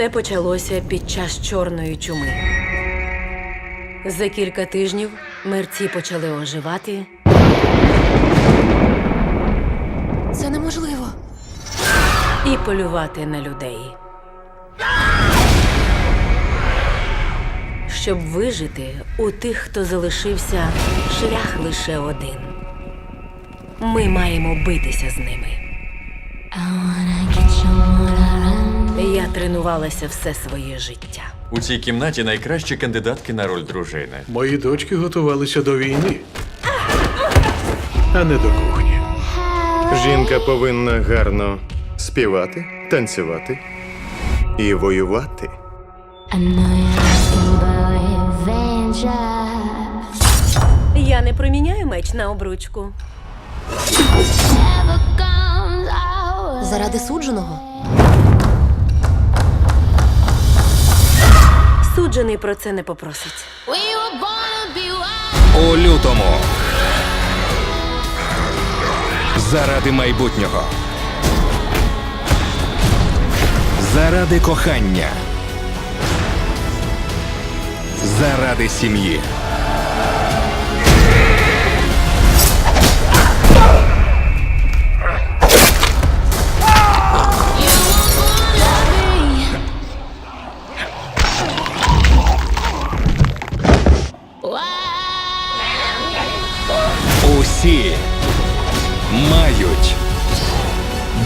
Це почалося під час чорної чуми. За кілька тижнів мерці почали оживати. Полювати на людей. Щоб вижити, у тих, хто залишився, шлях лише один. Ми маємо битися з ними. Я тренувалася все своє життя. У цій кімнаті найкращі кандидатки на роль дружини. Мої дочки готувалися до війни, а не до кухні. Жінка повинна гарно співати, танцювати і воювати. Я не проміняю меч на обручку. Заради судженого. Суджений про це не попросить. У лютому. Заради майбутнього. Заради кохання. Заради сім'ї. Усі мають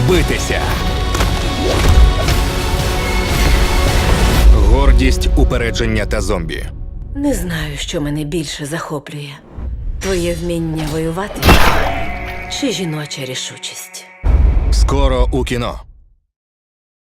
битися. Гордість, упередження та зомбі. Не знаю, що мене більше захоплює: твоє вміння воювати чи жіноча рішучість. Скоро у кіно.